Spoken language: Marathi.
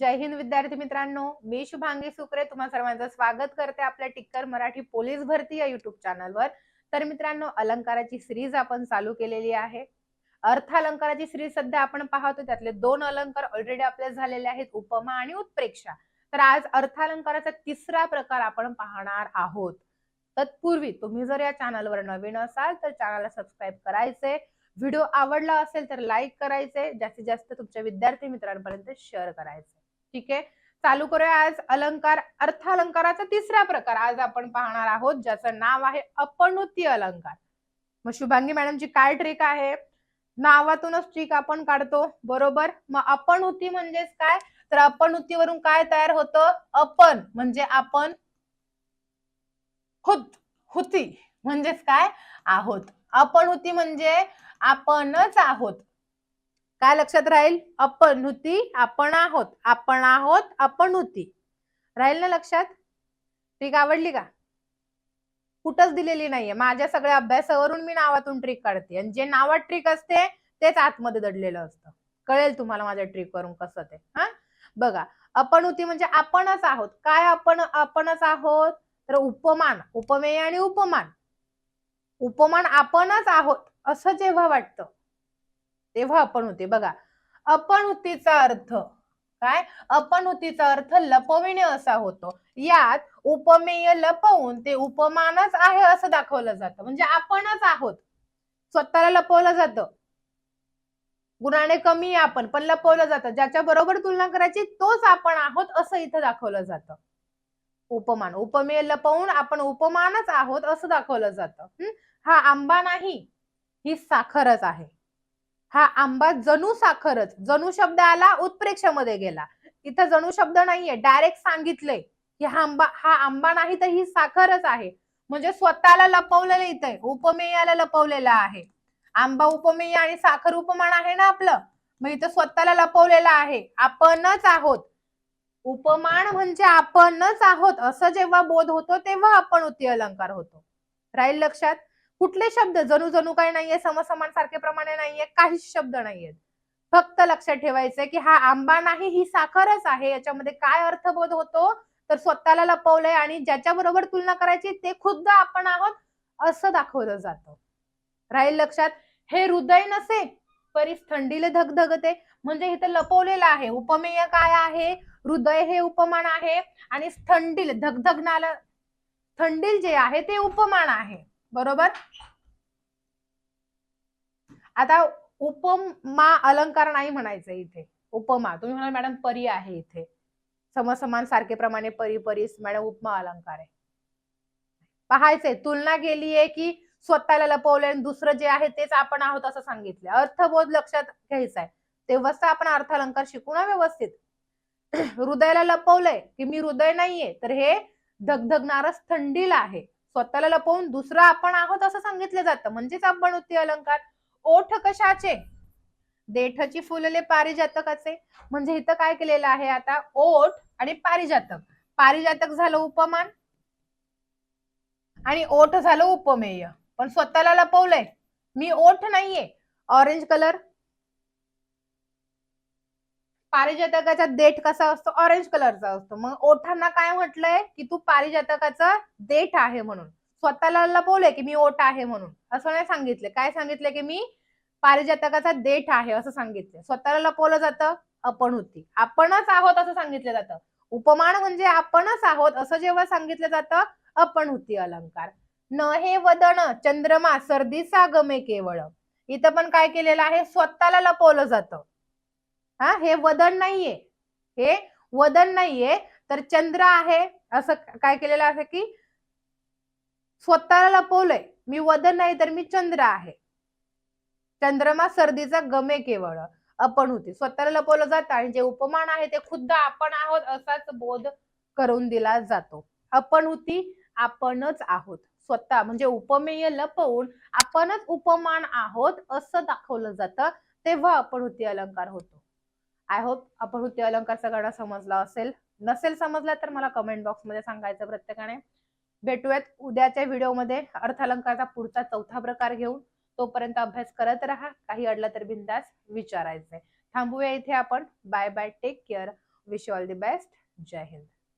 जय हिंद विद्यार्थी मित्रांनो. मी शुभांगी सुकरे तुम्हा सर्वांचं स्वागत करते आपल्या टिक्कर मराठी पोलीस भरती या युट्यूब चॅनलवर तर मित्रांनो अलंकाराची सिरीज आपण चालू केलेली आहे. अर्थ अलंकाराची सिरीज सध्या आपण पाहतो त्यातले दोन अलंकार ऑलरेडी आपले झालेले आहेत उपमा आणि उत्प्रेक्षा. तर आज अर्थ अलंकाराचा तिसरा प्रकार आपण पाहणार आहोत. तत्पूर्वी तुम्ही जर या चॅनलवर नवीन असाल तर चॅनलला सबस्क्राईब करायचे. व्हिडिओ आवडला असेल तर लाईक करायचे. जास्तीत जास्त तुमच्या विद्यार्थी मित्रांपर्यंत शेअर करायचे. ठीक आहे? चालू करूया आज अलंकार अर्थ अलंकाराचा तिसरा प्रकार. आज आपण पाहणार आहोत ज्याचं नाव आहे अपनुती अलंकार. मग शुभांगी मॅडमची काय ट्रिक आहे? नावातूनच ट्रिक आपण काढतो बरोबर? मग अपनुती म्हणजेच काय? तर अपनुतीवरून काय तयार होतं? अपन म्हणजे आपण हुत हुती म्हणजेच काय? आहोत. अपनहुती म्हणजे आपणच आहोत. काय लक्षात राहील? आपण होती आपण आहोत. आपण आहोत आपण होती राहील ना लक्षात? ट्रिक आवडली का? कुठंच दिलेली नाहीये. माझ्या सगळ्या अभ्यासावरून मी नावातून ट्रिक काढते. आणि जे नावात ट्रिक असते तेच आतमध्ये दडलेलं असतं. कळेल तुम्हाला माझ्या ट्रिक वरून कसं ते? हा? बघा आपण होती म्हणजे आपणच आहोत. काय आपण आपणच आहोत? तर उपमान उपमेय आणि उपमान. उपमान आपणच आहोत असं जेव्हा वाटतं. तेव्हा आपण होते. बघा अपणुतीचा अर्थ काय? अपणुतीचा अर्थ लपविणे असा होतो. यात उपमेय लपवून ते उपमानच आहे असं दाखवलं जातं. म्हणजे आपणच आहोत. स्वतःला लपवलं जातं. गुणाने कमी आहे आपण पण लपवलं जातं. ज्याच्या बरोबर तुलना करायची तोच आपण आहोत असं इथं दाखवलं जातं. उपमान उपमेय लपवून आपण उपमानच आहोत असं दाखवलं जातं. हा? आंबा नाही ही साखरच आहे. हा आंबा जणू साखरच. जणू शब्द आला उत्प्रेक्षामध्ये गेला. इथं जणू शब्द नाहीये. डायरेक्ट सांगितलंय की हा आंबा हा आंबा नाही तर ही साखरच आहे. म्हणजे स्वतःला लपवलेलं इथे उपमेयाला लपवलेलं आहे. आंबा उपमेय आणि साखर उपमान आहे ना आपलं? मग इथं स्वतःला लपवलेलं आहे. आपणच आहोत. उपमान म्हणजे आपणच आहोत. असं जेव्हा बोध होतो तेव्हा आपण उती अलंकार होतो. राहील लक्षात? कुठले शब्द? जणू जणू काही नाहीये समसमान सारखे प्रमाणे नाहीये काहीच शब्द नाहीयेत. फक्त लक्षात ठेवायचं की हा आंबा नाही ही साखरच आहे. याच्यामध्ये काय अर्थबोध होतो? तर स्वतःला लपवलंय आणि ज्याच्या बरोबर तुलना करायची ते खुद्द आपण आहोत असं दाखवलं जातं. राहील लक्षात? हे हृदय नसे परीस थंडीले धगधगते. म्हणजे इथे लपवलेलं आहे. उपमेय काय आहे? हृदय हे उपमान आहे आणि थंडील धगधगणाला थंडील जे आहे ते उपमान आहे. बरोबर? आता उपमा अलंकार नाही म्हणायचं इथे. उपमा. तुम्ही म्हणाल मॅडम परी आहे इथे. समसमान सारखे प्रमाणे परी परीस मॅडम उपमा अलंकार आहे. पाहायचंय तुलना गेलीये की स्वतःला लपवलंय दुसरं जे आहे तेच आपण आहोत असं सांगितलं अर्थबोध लक्षात घ्यायचा आहे. तेव्हाच आपण अर्थ अलंकार शिकू ना व्यवस्थित. हृदयाला लपवलंय की मी हृदय नाहीये तर हे धगधगणारच थंडीला आहे. स्वतःला लपवून दुसरं आपण आहोत असं सांगितलं जातं. म्हणजेच आपण होती अलंकार. ओठ कशाचे? देठची फुलले पारिजातकाचे. म्हणजे इथं काय केलेलं आहे आता? ओठ आणि पारिजातक. पारिजातक झालं उपमान. आणि ओठ झालं उपमेय. पण स्वतःला लपवलंय. मी ओठ नाहीये. Orange colour. पारिजातकाचा देठ कसा असतो? ऑरेंज कलरचा असतो. मग ओठांना काय म्हटलंय? की तू पारिजातकाचा देठ आहे म्हणून. स्वतःला लपवलंय की मी ओठ आहे म्हणून. असं नाही सांगितलं. काय सांगितलं की मी? पारिजातकाचा देठ आहे असं सांगितलं. स्वतःला लपवलं जातं आपण होती. आपणच आहोत असं सांगितलं जातं. उपमान म्हणजे आपणच आहोत असं जेव्हा सांगितलं जातं आपण होती अलंकार. न हे वदन चंद्रमा सर्दी गमे केवळ. इथं पण काय केलेलं आहे? स्वतःला लपवलं जातं. हा हे वदन नाहीये. हे वदन नाहीये. तर चंद्र आहे असं काय केलेलं आहे की स्वतःला लपवलंय. मी वदन नाही तर मी चंद्र आहे. चंद्रमा सर्दीचा गमे केवळ. आपण होती. स्वतःला लपवलं जातं आणि जे उपमान आहे ते खुद्द आपण आहोत असाच बोध करून दिला जातो. आपण होती आपणच आहोत. स्वतः म्हणजे उपमेय लपवून आपणच उपमान आहोत असं दाखवलं जातं. तेव्हा आपण होती अलंकार होतो. आय होप आपण होती अलंकार सगळ्यांना समजला असेल. नसेल समजला तर मला कमेंट बॉक्समध्ये सांगायचं प्रत्येकाने. भेटूयात उद्याच्या व्हिडिओमध्ये अर्थ अलंकारचा पुढचा चौथा प्रकार घेऊन. तोपर्यंत अभ्यास करत राहा. काही अडलं तर बिंदास विचारायचंय थांबूया इथे आपण. Bye bye take care wish all the best Jai Hind